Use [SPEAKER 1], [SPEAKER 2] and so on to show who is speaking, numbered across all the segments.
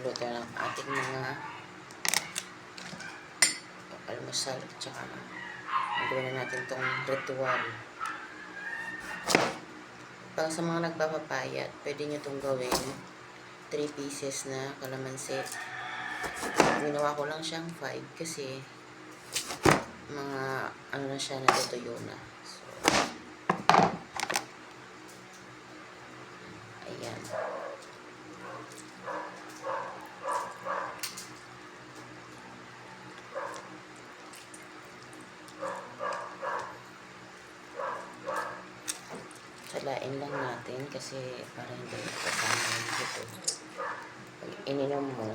[SPEAKER 1] magluluto ng ating mga almusal at saka gawin na natin tong ritual. Para sa mga nagpapapayat, pwede nyo itong gawin 3 pieces na kalamansi. Ginawa ko lang siyang 5 kasi mga ano na siya natutuyo na. So, ayan. Salain lang natin kasi para hindi kasama yung ito. Pag ininom mo,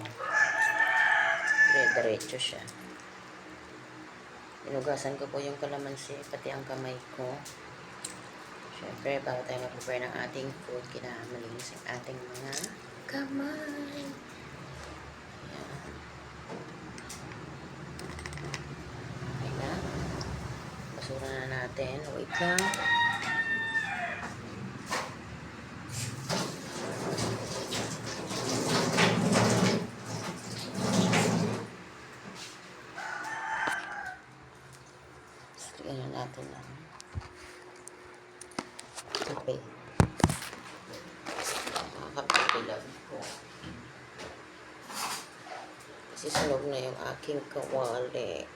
[SPEAKER 1] dire-diretso siya. Inugasan ko po yung kalamansi, pati ang kamay ko. Siyempre, bago tayo mag-prepare ng ating food, kailangan malinis ang ating mga kamay. Ayan. Basura na natin. Wait lang. Lagyan na natin ang kape. Nakakape lang po. Kasi sunog na yung aking kawali.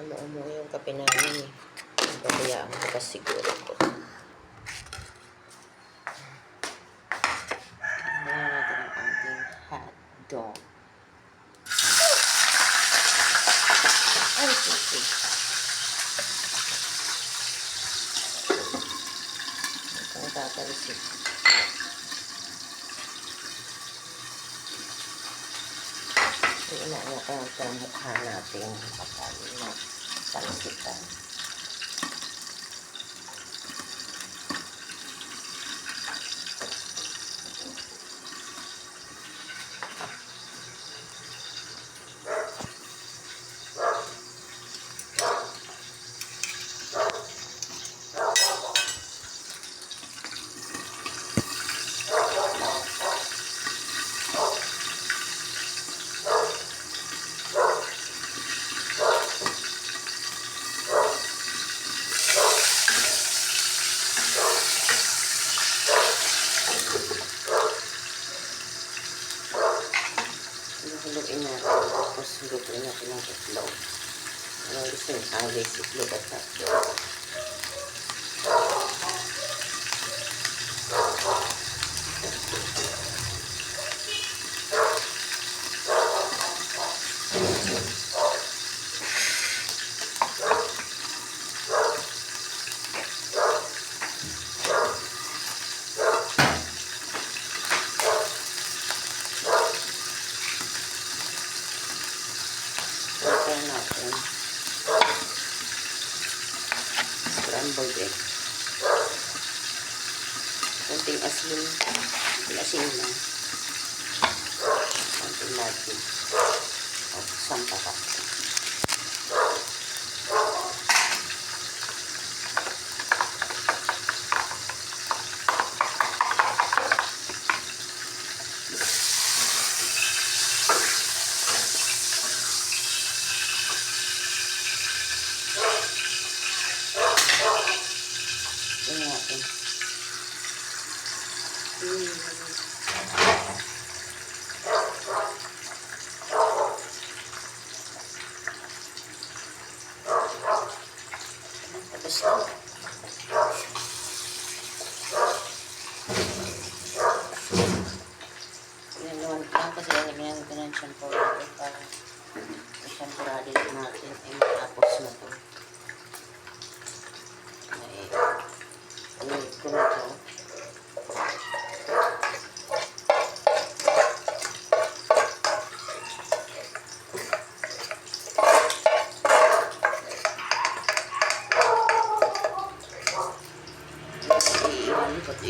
[SPEAKER 1] Umuumo yung kape namin eh. Babayaan ko pa siguro ko. Tingnan natin ang ating hot dog. Ay, sisi. Ito tatalsik. Inaano ko ang pamukha natin kapag na talsikan. Thank you. 三パタ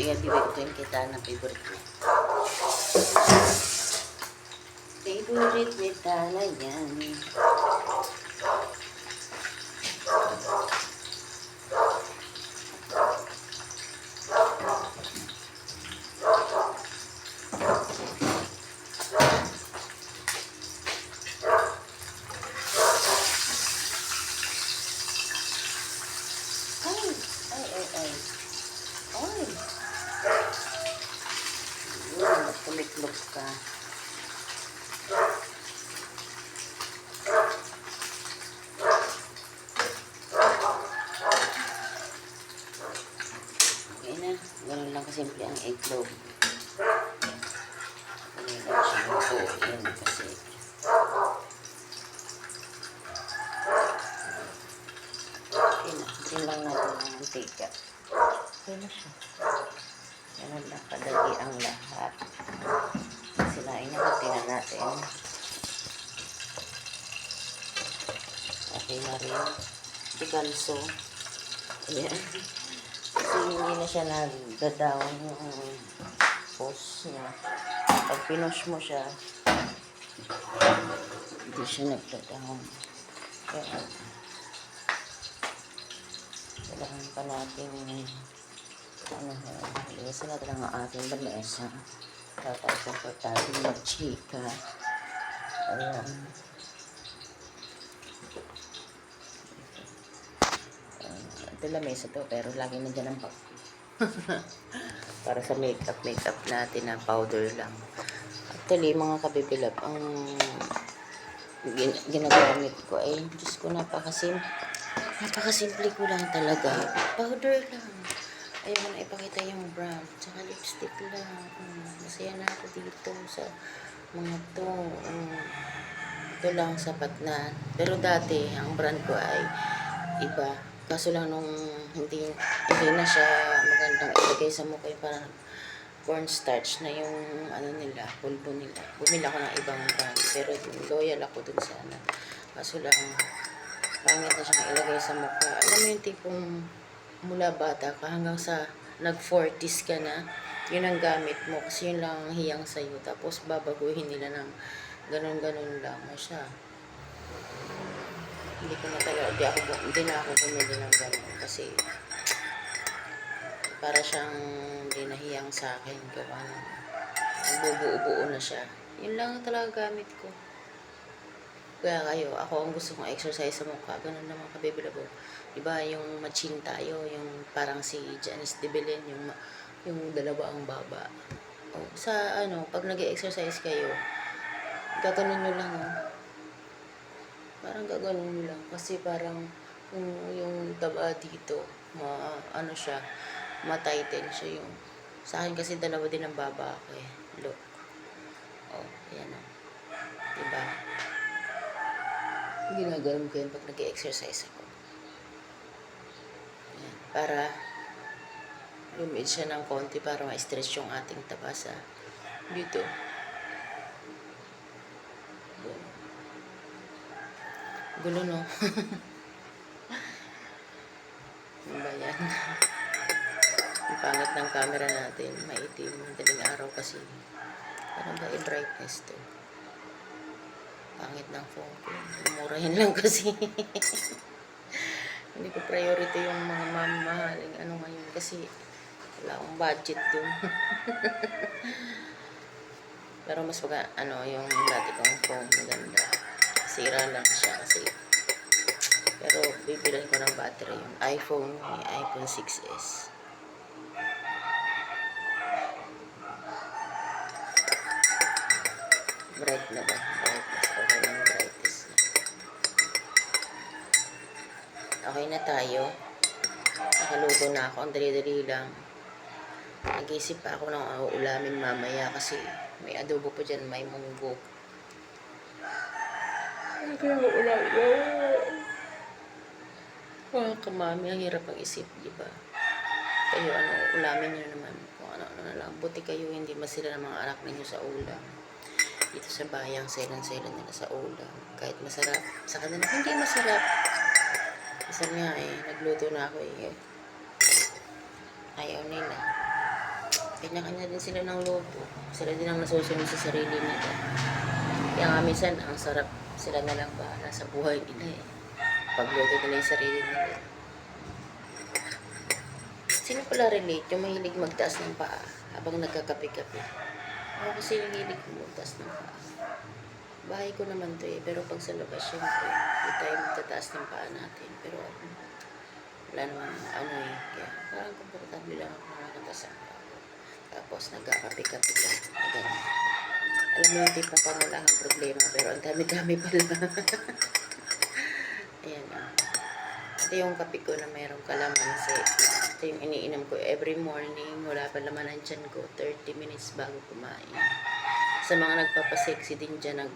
[SPEAKER 1] Iiwan ko. Ibibigay ko yung kita ng favorite niya. Favorite ni Tala yan. simple ang itlog. Hindi lang siya lutuin kasi Okay na. Din lang natin ang mantika. Okay na siya. Ganun lang kadali ang lahat. Sinain na tingnan natin. Okay na rin. Tiganso. Ayan. Hindi na siya nagda-down yung post niya. Pag pinush mo siya, hindi siya nagda-down. Kaya, kailangan pa natin ano, ilisan natin ang ating lamesa. Tapos, komportable mag-chika. Ayan. Uh, ito lamesa to, pero lagi nandiyan ang pag para sa makeup, makeup natin na powder lang. Actually, mga kabibilap, ang gin ginagamit ko ay, Diyos ko, napakasim napakasimple ko lang talaga. Powder lang. Ayaw na ipakita yung brown. Tsaka lipstick lang. Mm, masaya na ako dito sa mga to. Mm, ito lang sapat na. Pero dati, ang brand ko ay iba. Kaso lang nung hindi, hindi na siya magandang ilagay sa mukha yung parang cornstarch na yung ano nila, pulbo nila. Bumili ako ng ibang brand. Pero loyal ako dun sa ano. Kaso lang, pangit na siyang ilagay sa mukha. Alam mo yung tipong mula bata ka hanggang sa nag-40s ka na, yun ang gamit mo kasi yun lang ang hiyang sa'yo. Tapos babaguhin nila ng ganun-ganun lang mo siya. Hindi ko na talaga, hindi, ako, hindi na ako bumili ng ganun kasi para siyang hindi nahiyang sa akin. Gawa ng nagbubuo-buo na siya. Yun lang talaga gamit ko. Kaya kayo, ako ang gusto kong exercise sa mukha. Ganun naman kabibilabo. Diba yung matching tayo, yung parang si Janice de Belen, yung, yung dalawa ang baba. O, sa ano, pag nag exercise kayo, gaganon nyo lang, oh. Parang gaganon nyo lang. Kasi parang yung, yung taba dito, ma, ano siya, ma-tighten siya yung, sa akin kasi dalawa din ang baba ako eh. Look. Oh, yan oh. Diba? ginagawa ko yun pag nag-exercise ako. Yan. Para lumid siya ng konti para ma-stretch yung ating taba sa dito. Gulo, no? Ano ba yan? Ang pangit ng camera natin. Maitim. Madaling araw kasi. Ano ba i-brightness to? Pangit ng phone ko. Murahin lang kasi. Hindi ko priority yung mga mamahaling ano ngayon kasi wala akong budget dun. Pero mas maga, ano, yung dati kong phone maganda. Sira lang siya kasi. Pero bibilan ko ng battery yung iPhone, yung iPhone 6s. Bright na ba? Brightness. Okay na brightness niya. Okay na tayo. Nakaluto na ako. Ang dali-dali lang. Nag-isip pa ako ng ulamin mamaya kasi may adobo pa dyan, may munggo. Ano kaya ulamin? Ah, kamami, ang hirap ang isip, di ba? Kayo, ano, ulamin nyo naman kung ano-ano na lang. Buti kayo, hindi masira ng mga anak ninyo sa ulam dito sa bayang selan-selan nila sa ulam. Kahit masarap. Sa kanila, hindi masarap. Isa nga eh, nagluto na ako eh. Ayaw nila. Kanya-kanya din sila ng luto. Sila din ang nasusunod sa sarili nila. Kaya nga minsan, ang sarap sila na lang bahala sa buhay nila eh. Pagluto nila yung sarili nila. Sino pala relate yung mahilig magtaas ng paa habang nagkakape-kape? Ako kasi yung hilig ko magtaas ng paa. Bahay ko naman to eh, pero pag sa labas, syempre, hindi tayo magtataas ng paa natin. Pero ako, wala naman ano eh, kaya parang komportable lang ako nakakataas ang paa. Tapos nagkakape-kape ka, ganun. Alam mo yung tipo parang wala kang problema, pero ang dami-dami pala. Ayan ah. Ito yung kape ko na mayroong kalamansi. Ito yung iniinom ko every morning. Wala pa laman ang tiyan ko. 30 minutes bago kumain. Sa mga nagpapasexy din dyan, nag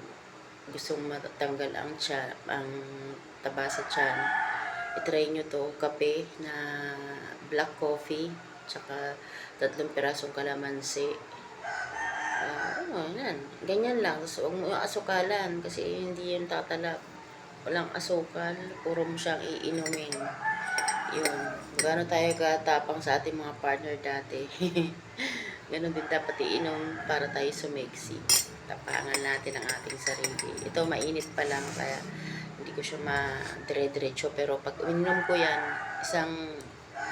[SPEAKER 1] gustong matanggal ang tiyan, ang taba sa tiyan, itry nyo to, kape na black coffee, tsaka tatlong pirasong kalamansi. Ah, ano, yan. Ganyan lang. So, huwag mo yung asukalan kasi hindi yun tatalab. Walang asukal. Puro mo siyang iinumin. Yun. Gano'n tayo katapang sa ating mga partner dati. Ganon din dapat iinom para tayo sumexy. Tapangan natin ang ating sarili. Ito mainit pa lang kaya hindi ko siya ma-dire-diretso. Pero pag uminom ko yan, isang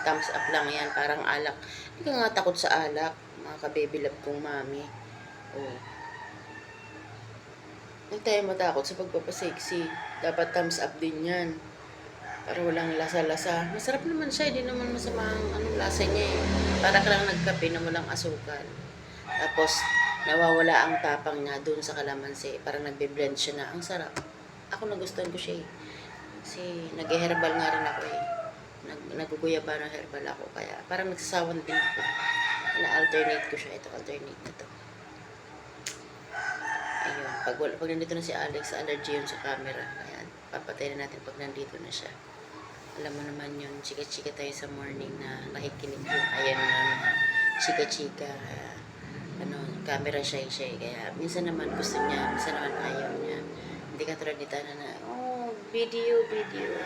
[SPEAKER 1] thumbs up lang yan. Parang alak. Hindi ka nga takot sa alak. Mga kabebilab kong mami. Oh. Huwag tayo matakot sa pagpapasexy. Dapat thumbs up din yan. Para walang lasa-lasa. Masarap naman siya. Hindi naman masama ang anong lasa niya eh. Para ka lang nagkape na walang asukal. Tapos, nawawala ang tapang niya dun sa kalamansi. Parang nagbe-blend siya na. Ang sarap. Ako nagustuhan ko siya eh. Kasi nag-herbal nga rin ako eh. Nag naguguyaba ng herbal ako. Kaya parang nagsasawan din ako. Na-alternate ko siya. Ito, alternate na. Pag, pag nandito na si Alex, allergy yun sa camera. Kaya papatay na natin pag nandito na siya. Alam mo naman yun, chika-chika tayo sa morning na nakikinig yung ayan na mga chika-chika. Ano, camera shy shy. Kaya minsan naman gusto niya, minsan naman ayaw niya. Hindi ka tulad ni Tana na, oh, video, video.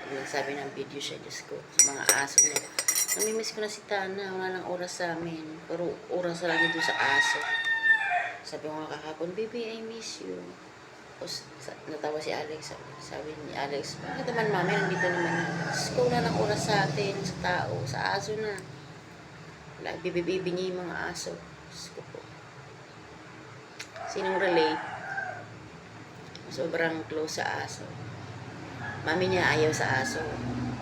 [SPEAKER 1] Pag nagsabi ng video siya, Diyos ko, sa mga aso niya. Namimiss ko na si Tana, wala nang oras sa amin. Pero oras lang yun doon sa aso. Sabi ko nga kahapon, baby, I miss you. Tapos natawa si Alex. Sabi, sabi ni Alex, bakit naman mami, nandito naman. Tapos wala ng oras sa atin, sa tao, sa aso na. Wala, bibibibi niya yung mga aso. Diyos ko po. Sinong relate? Sobrang close sa aso. Mami niya ayaw sa aso.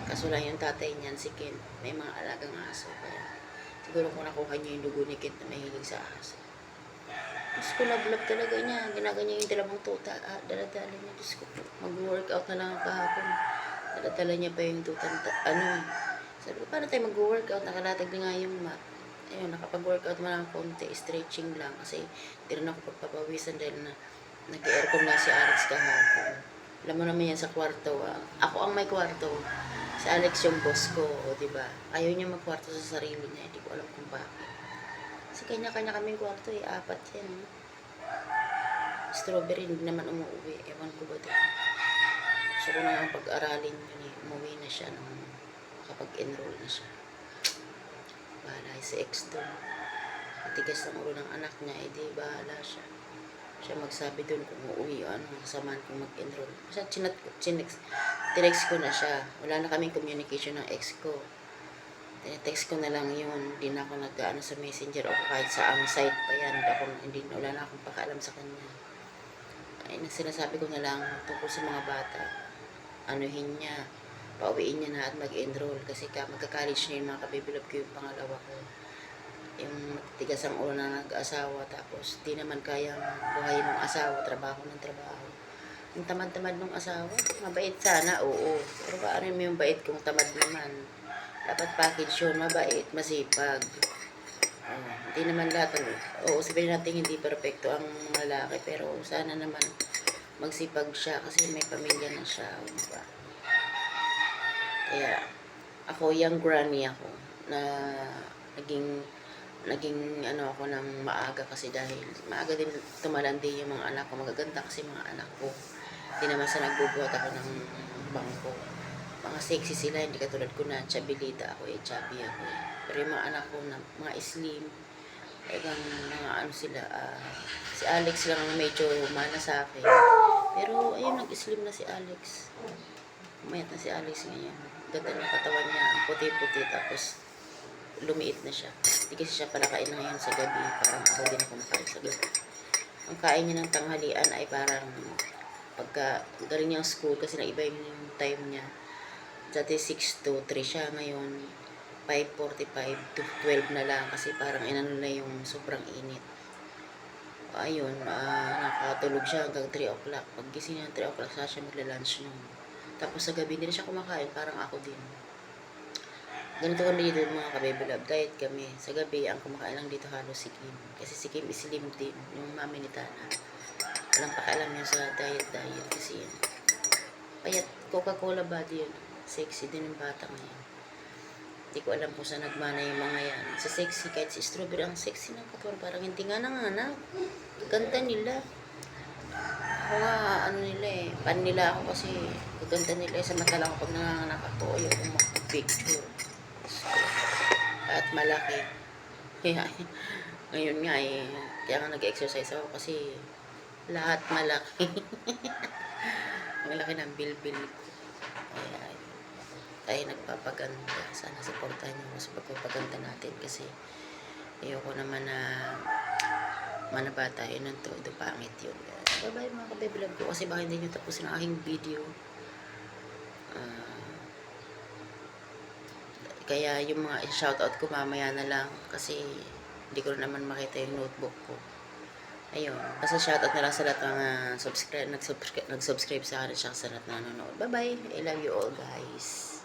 [SPEAKER 1] Kaso lang yung tatay niyan, si Kent, may mga alagang aso. Kaya siguro kung nakuha niya yung dugo ni Kent na mahilig sa aso. Diyos ko, love-love talaga niya. Ginaganyan yung dalawang tuta. Ah, daladala niya. Diyos ko. Mag-workout na lang kahapon. Daladala niya pa yung tuta. ta- Ano, sabi ko, paano tayo mag-workout? Nakalatag na nga yung mat. Ayun, nakapag-workout mo lang konti. Stretching lang. Kasi hindi rin ako pagpapawisan dahil na nag-aircon na si Alex kahapon. Alam mo naman yan sa kwarto. Ah. Ako ang may kwarto. Si Alex yung boss ko. O, diba? Ayaw niya magkwarto sa sarili niya. Hindi ko alam kung bakit. Kasi kanya-kanya kaming kwarto eh. Apat yan. Strawberry, hindi naman umuwi. Ewan ko ba ito. Gusto ko na ang pag-aralin yun eh. Umuwi na siya nung makapag-enroll na siya. Bahala si ex doon. Matigas ng ulo ng anak niya, eh di bahala siya. Siya magsabi doon kung uuwi o ano, kasamaan kung mag-enroll. Kasi chinat ko, chinex, tinext ko na siya. Wala na kaming communication ng ex ko. Tinetext ko na lang yun. Hindi na ako nag-ano sa messenger o kahit sa ang site pa yan. Ako, hindi, wala na akong pakaalam sa kanya. Ay, na sinasabi ko na lang tungkol sa mga bata. Anuhin niya. Pauwiin niya na at mag-enroll. Kasi ka, magka-college na yung mga kabibilab ko yung pangalawa ko. Yung matigas ang ulo na nag-asawa. Tapos, di naman kayang buhayin ng asawa. Trabaho ng trabaho. Yung tamad-tamad ng asawa, mabait sana, oo. Pero paano mo yung bait kung tamad naman? Dapat package yun, mabait, masipag. Hindi naman lahat, oo, sabihin natin hindi perfecto ang mga lalaki, pero sana naman magsipag siya kasi may pamilya na siya, diba? Kaya, ako, young granny ako, na naging, naging ano ako ng maaga kasi dahil maaga din tumalandi yung mga anak ko, magaganda kasi mga anak ko. Hindi naman sa nagbubuhat ako ng bangko mga sexy sila, hindi katulad ko na chabilita ako eh, chubby ako eh. Pero yung mga anak ko na mga slim, talagang mga ano sila, ah, si Alex lang ang medyo mana sa akin. Pero ayun, nag-slim na si Alex. Umayat na si Alex ngayon. Ganda ng katawan niya, ang puti-puti, tapos lumiit na siya. Hindi kasi siya pala kain na ngayon sa gabi, parang ako din ako makain sa gabi. Ang kain niya ng tanghalian ay parang pagka galing niyang school kasi naiba yung time niya. Dati 6 to 3 siya ngayon. 5.45 to 12 na lang kasi parang inano na yung sobrang init. Ayun, ah, nakatulog siya hanggang 3 o'clock. Pag gising niya ng 3 o'clock, sa siya magla-lunch noon. Tapos sa gabi din siya kumakain, parang ako din. Ganito kami dito mga kababy love. Diet kami. Sa gabi, ang kumakain lang dito halos si Kim. Kasi si Kim is slim din. Yung mami ni Tana. Walang pakialam yun sa diet-diet. Kasi yun. Payat Coca-Cola body yun. Sexy din yung bata ngayon. Hindi ko alam kung saan nagmana yung mga yan. Sa sexy, kahit si Strawberry, ang sexy ng katawan. Parang hindi nga nanganak. Ganda nila. Ako nga, ano nila eh. Pan nila ako kasi gaganda nila eh. Sa mata lang pag nanganganak ako. Ayaw ko makapicture. At malaki. Kaya, ngayon nga eh. Kaya nga nag-exercise ako kasi lahat malaki. Ang laki ng bilbil ko. Kaya, tayo nagpapaganda. Sana supportahan niyo ako sa pagpapaganda natin kasi ayoko naman na manabata yun ang todo pangit yun. Bye bye mga kabeblog ko kasi baka hindi nyo tapusin ang aking video. Ah, kaya yung mga shoutout ko mamaya na lang kasi hindi ko naman makita yung notebook ko. Ayun. Basta shoutout na lang sa lahat ng mga subscribe, nag-subscribe, nag-subscribe sa akin at sa lahat na nanonood. Bye-bye. I love you all guys.